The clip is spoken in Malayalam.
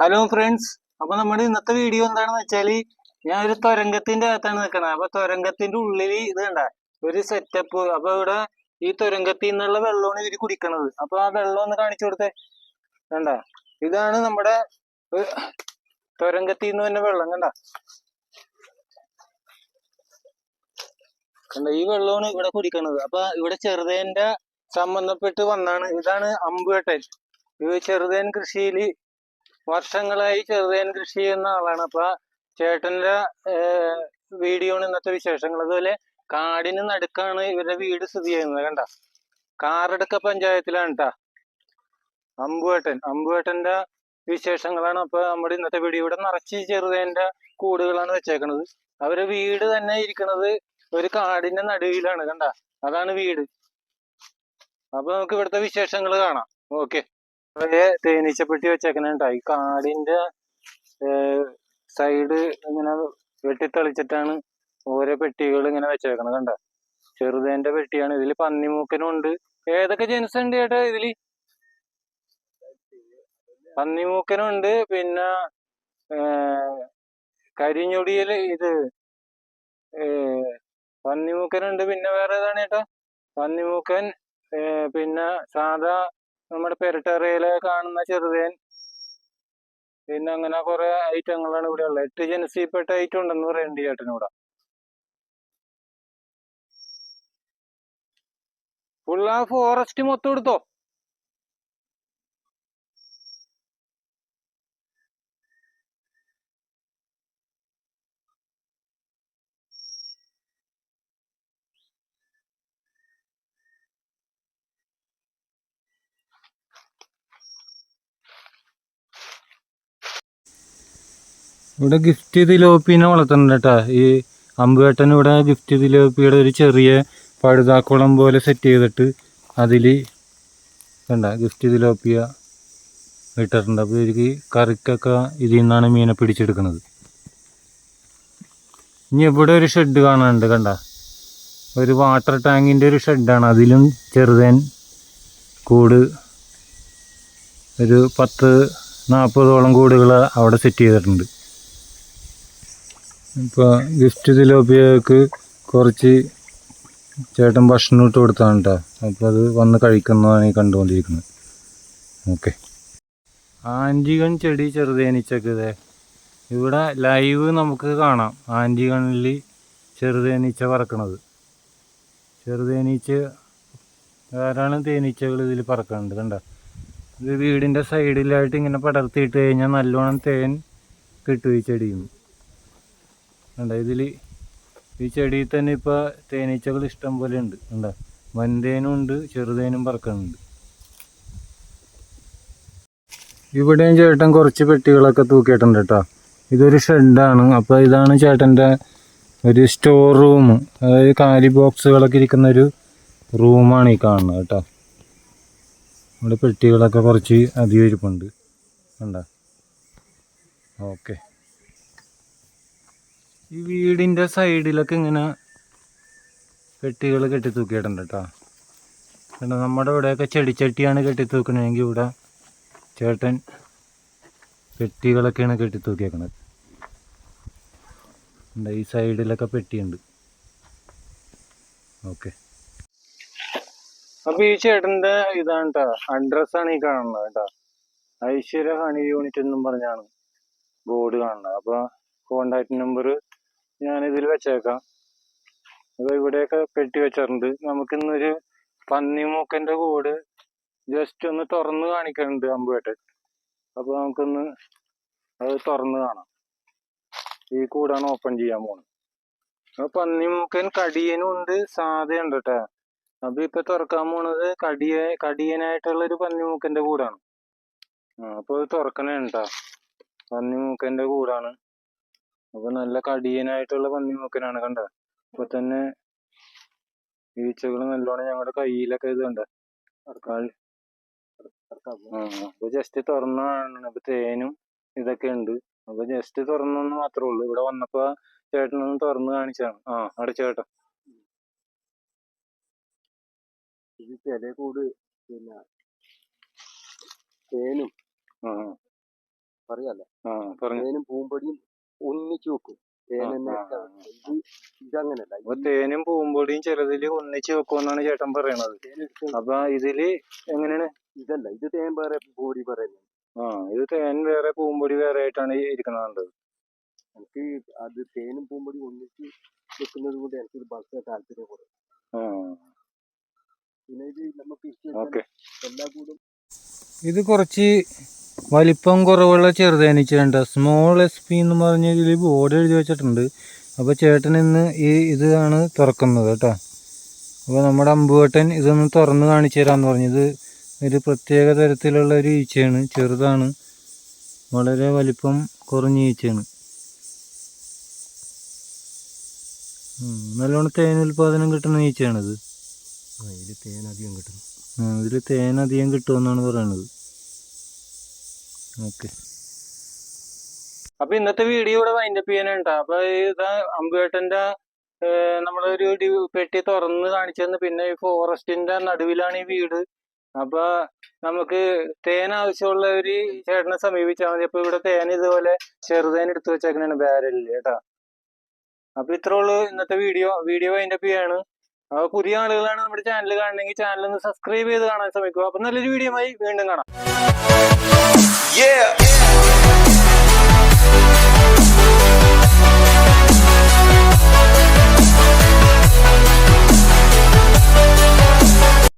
ഹലോ ഫ്രണ്ട്സ് അപ്പൊ നമ്മുടെ ഇന്നത്തെ വീഡിയോ എന്താണെന്ന് വെച്ചാൽ ഞാൻ ഒരു തുരങ്കത്തിന്റെ അകത്താണ് നിൽക്കണത് അപ്പൊ തുരങ്കത്തിന്റെ ഉള്ളിൽ ഇത് കണ്ട ഒരു സെറ്റപ്പ് അപ്പൊ ഇവിടെ ഈ തുരങ്കത്തിൽ നിന്നുള്ള വെള്ളമാണ് ഇവർ കുടിക്കണത്. അപ്പൊ ആ വെള്ളം ഒന്ന് കാണിച്ചു കൊടുത്തേ. കണ്ട? ഇതാണ് നമ്മുടെ തുരങ്കത്തിൽ നിന്ന് തന്നെ വെള്ളം കണ്ട? കണ്ട? ഈ വെള്ളമാണ് ഇവിടെ കുടിക്കണത്. അപ്പൊ ഇവിടെ ചെറുതേന്റെ സംബന്ധപ്പെട്ട് വന്നാണ്. ഇതാണ് അമ്പുവേട്ടൻ ഇത് ചെറുതേൻ കൃഷിയിൽ വർഷങ്ങളായി ചെറുതേൻ കൃഷി ചെയ്യുന്ന ആളാണ്. അപ്പൊ ചേട്ടന്റെ വീഡിയോ ആണ് ഇന്നത്തെ വിശേഷങ്ങൾ. അതുപോലെ കാടിന് നടുക്കാണ് ഇവരുടെ വീട് സ്ഥിതി ചെയ്യുന്നത്. കണ്ട? കാറടുക്ക പഞ്ചായത്തിലാണ് കേട്ടാ അമ്പുവേട്ടൻ അമ്പുവേട്ടന്റെ വിശേഷങ്ങളാണ് അപ്പൊ നമ്മുടെ ഇന്നത്തെ വീഡിയോ. ഇവിടെ നിറച്ച് ചെറുതേന്റെ കൂടുകളാണ് വെച്ചേക്കണത്. അവരെ വീട് തന്നെ ഇരിക്കുന്നത് ഒരു കാടിന്റെ നടുവിലാണ്. കണ്ട? അതാണ് വീട്. അപ്പൊ നമുക്ക് ഇവിടുത്തെ വിശേഷങ്ങൾ കാണാം. ഓക്കെ തേനീച്ചപ്പെട്ടി വെച്ചേക്കണേട്ടാ ഈ കാടിന്റെ സൈഡ് ഇങ്ങനെ വെട്ടിത്തെളിച്ചിട്ടാണ് ഓരോ പെട്ടികൾ ഇങ്ങനെ വെച്ചേക്കണത് കണ്ട? ചെറുതേന്റെ പെട്ടിയാണ്. ഇതിൽ പന്നിമൂക്കനും ഉണ്ട് ഏതൊക്കെ ജെൻസ് ഉണ്ട് ചേട്ടാ ഇതിൽ? പന്നിമൂക്കനും ഉണ്ട് പിന്നെ കരിഞ്ഞൊടിയിൽ ഇത് പന്നിമൂക്കനുണ്ട്. പിന്നെ വേറെ ഏതാണ് ചേട്ടാ? പന്നിമൂക്കൻ പിന്നെ സാധാ നമ്മുടെ പെരട്ടറയിലെ കാണുന്ന ചെറുതേൻ. പിന്നെ അങ്ങനെ കുറെ ഐറ്റങ്ങളാണ് ഇവിടെ ഉള്ളത്. എട്ട് ജനസിപ്പെട്ട ഐറ്റം ഉണ്ടെന്ന് പറയുന്നുണ്ട് ചേട്ടനിവിടെ ഫുൾ ആ ഫോറസ്റ്റ് മൊത്തം എടുത്തോ? ഇവിടെ ഗിഫ്റ്റ് തിലോപ്പിനെ വളർത്തുന്നുണ്ട് കേട്ടാ. ഈ അമ്പുവേട്ടൻ ഇവിടെ ഗിഫ്റ്റ് തിലോപ്പിയുടെ ഒരു ചെറിയ പഴുതാക്കുളം പോലെ സെറ്റ് ചെയ്തിട്ട് അതിൽ കണ്ട ഗിഫ്റ്റ് തിലോപ്പിയ ഇട്ടിട്ടുണ്ട്. അപ്പോൾ എനിക്ക് കറിക്കൊക്കെ ഇതിൽ നിന്നാണ് മീനെ പിടിച്ചെടുക്കുന്നത്. ഇനി ഇവിടെ ഒരു ഷെഡ് കാണാനുണ്ട് കണ്ട. ഒരു വാട്ടർ ടാങ്കിന്റെ ഒരു ഷെഡാണ് അതിലും ചെറുതേൻ കൂട് ഒരു പത്ത് നാൽപ്പതോളം കൂടുകൾ അവിടെ സെറ്റ് ചെയ്തിട്ടുണ്ട്. ഇപ്പോൾ ഗിഫ്റ്റ് തിലോപ്പിയക്ക് കുറച്ച് ചേട്ടൻ ഭക്ഷണം ഇട്ട് കൊടുത്താണ് കേട്ടോ അപ്പോൾ അത് വന്ന് കഴിക്കുന്നതാണ് ഈ കണ്ടുകൊണ്ടിരിക്കുന്നത്. ഓക്കെ. ആന്റിഗൺ ചെടി ചെറുതേനിച്ചക്കതേ ഇവിടെ ലൈവ് നമുക്ക് കാണാം. ആന്റിഗണിൽ ചെറുതേനീച്ച പറക്കണത്. ചെറുതേനീച്ച ധാരാളം തേനീച്ചകൾ ഇതിൽ പറക്കുന്നുണ്ട് കണ്ട? ഇത് വീടിന്റെ സൈഡിലായിട്ട് ഇങ്ങനെ പടർത്തിയിട്ട് കഴിഞ്ഞാൽ നല്ലോണം തേൻ കിട്ടും ഈ ചെടിയും കണ്ട? ഇതിൽ ഈ ചെടിയിൽ തന്നെ ഇപ്പോൾ തേനീച്ചകൾ ഇഷ്ടം പോലെ ഉണ്ട്. കണ്ട? വൻതേനും ഉണ്ട് ചെറുതേനും പറക്കുന്നുണ്ട് ഇവിടെയും ചേട്ടൻ കുറച്ച് പെട്ടികളൊക്കെ തൂക്കിയിട്ടുണ്ട് കേട്ടോ. ഇതൊരു ഷെഡാണ്. അപ്പോൾ ഇതാണ് ചേട്ടന്റെ ഒരു സ്റ്റോർ റൂം അതായത് കാലി ബോക്സുകളൊക്കെ ഇരിക്കുന്ന ഒരു റൂമാണ് ഈ കാണുന്നത് കേട്ടോ. ഇവിടെ പെട്ടികളൊക്കെ കുറച്ച് അധികം ഇരിപ്പുണ്ട്. ഓക്കെ. ഈ വീടിന്റെ സൈഡിലൊക്കെ ഇങ്ങനെ പെട്ടികൾ കെട്ടി തൂക്കിയിട്ടുണ്ട് കേട്ടോ പിന്നെ നമ്മുടെ ഇവിടെയൊക്കെ ചെടിച്ചട്ടിയാണ് കെട്ടി തൂക്കണമെങ്കിൽ ഇവിടെ ചേട്ടൻ പെട്ടികളൊക്കെയാണ് കെട്ടി തൂക്കിയേക്കണത് ഈ സൈഡിലൊക്കെ പെട്ടിയുണ്ട്. ഓക്കെ. അപ്പൊ ഈ ചേട്ടന്റെ ഇതാണ് കേട്ടോ അഡ്രസ് ആണ് ഈ കാണുന്നത് കേട്ടോ ഐശ്വര്യ ഹണി യൂണിറ്റ് എന്നും പറഞ്ഞാണ് ബോർഡ് കാണുന്നത്. അപ്പൊ കോണ്ടാക്ട് നമ്പർ ഞാൻ ഇതിൽ വെച്ചേക്കാം. അപ്പൊ ഇവിടെയൊക്കെ കെട്ടി വെച്ചിട്ടുണ്ട്. നമുക്കിന്നൊരു പന്നിമൂക്കന്റെ കൂട് ജസ്റ്റ് ഒന്ന് തുറന്ന് കാണിക്കുന്നുണ്ട് അമ്പുവേട്ടൻ. അപ്പൊ നമുക്കൊന്ന് അത് തുറന്ന് കാണാം. ഈ കൂടാണ് ഓപ്പൺ ചെയ്യാൻ പോണത്. അപ്പൊ പന്നിമൂക്കൻ കടിയനും ഉണ്ട് സാധയുണ്ട് കേട്ടോ അപ്പൊ ഇപ്പൊ തുറക്കാൻ പോണത് കടിയ ഒരു പന്നിമൂക്കന്റെ കൂടാണ്. അപ്പോൾ അപ്പൊ അത് തുറക്കണേ കേട്ടോ പന്നി മൂക്കന്റെ കൂടാണ്. അപ്പൊ നല്ല കടിയനായിട്ടുള്ള പന്നിമൂക്കനാണ് കണ്ട ഇപ്പൊ തന്നെ ഈച്ചകൾ നല്ലോണം ഞങ്ങളുടെ കയ്യിലൊക്കെ ഇത് കണ്ട. അപ്പൊ ജസ്റ്റ് തുറന്നാണ് അപ്പൊ തേനും ഇതൊക്കെ ഉണ്ട്. അപ്പൊ ജസ്റ്റ് തുറന്നെന്ന് മാത്രമേ ഉള്ളൂ. ഇവിടെ വന്നപ്പോ ചേട്ടനൊന്ന് തുറന്ന് കാണിച്ചാണ്. ആ അടച്ചേട്ടാ ഇത് ചില കൂട് പിന്നെ തേനും പറയാല്ലേ? തേനും പൂമ്പൊടിയും ഒന്നിച്ചു വെക്കും തേൻ ആ, തന്നെ ആ, ഇത് ഇതങ്ങനല്ല അപ്പൊ തേനും പൂമ്പൊടിയും ചെറുതിൽ ഒന്നിച്ച് വെക്കുമെന്നാണ് ചേട്ടൻ പറയണത്. അപ്പൊ ഇതിൽ എങ്ങനെയാണ്? ഇതല്ല ഇത് തേൻ വേറെ പൂമ്പൊടി പറയുന്നത്. ആ ഇത് തേൻ വേറെ പൂമ്പൊടി വേറെ ആയിട്ടാണ് ഇരിക്കുന്നത് എനിക്ക് അത് തേനും പൂമ്പൊടി ഒന്നിച്ച് വെക്കുന്നത് കൊണ്ട് എനിക്കൊരു ഭയങ്കര താല്പര്യം ആ. പിന്നെ ഇത് നമുക്ക് എല്ലാ കൂടും ഇത് കുറച്ച് വലിപ്പം കുറവുള്ള ചെറുതേനീച്ചയുണ്ട് സ്മോൾ എസ് പി എന്ന് പറഞ്ഞ ഇതിൽ ബോർഡ് എഴുതി വെച്ചിട്ടുണ്ട്. അപ്പോൾ ചേട്ടൻ ഇന്ന് ഈ ഇതാണ് തുറക്കുന്നത് കേട്ടോ. അപ്പോൾ നമ്മുടെ അമ്പുവേട്ടൻ ഇതൊന്ന് തുറന്ന് കാണിച്ചു തരാമെന്ന് പറഞ്ഞത് ഒരു പ്രത്യേക തരത്തിലുള്ള ഒരു ഈച്ചയാണ് ചെറുതാണ്. വളരെ വലിപ്പം കുറഞ്ഞ ഈച്ചയാണ്. നല്ലോണം തേൻ ഉൽപാദനം കിട്ടുന്ന ഈച്ചയാണിത്. ഇതിൽ തേൻ അധികം കിട്ടും ഇതിൽ തേൻ അധികം കിട്ടുമെന്നാണ് പറയണത്. ഓക്കെ അപ്പൊ ഇന്നത്തെ വീഡിയോ ഇവിടെ വൈൻഡപ്പ് ചെയ്യാനുണ്ട് അപ്പൊ ഇത് അമ്പുവേട്ടന്റെ നമ്മളൊരു പെട്ടി തുറന്ന് കാണിച്ചെന്ന് പിന്നെ ഈ ഫോറസ്റ്റിന്റെ നടുവിലാണ് ഈ വീട്. അപ്പൊ നമുക്ക് തേൻ ആവശ്യമുള്ള ഒരു ചേട്ടനെ സമീപിച്ചാൽ മതി. അപ്പൊ ഇവിടെ തേൻ ഇതുപോലെ ചെറുതേൻ എടുത്തു വെച്ചേക്കണാണ് ബാരലിൽ കേട്ടോ. അപ്പൊ ഇത്രേ ഉള്ളൂ ഇന്നത്തെ വീഡിയോ വീഡിയോ വൈൻഡപ്പ് ചെയ്യാണ്. പുതിയ ആളുകളാണ് നമ്മുടെ ചാനൽ കാണണമെങ്കിൽ ചാനൽ ഒന്ന് സബ്സ്ക്രൈബ് ചെയ്ത് കാണാൻ ശ്രമിക്കുക. അപ്പൊ നല്ലൊരു വീഡിയോ ആയി വീണ്ടും കാണാം.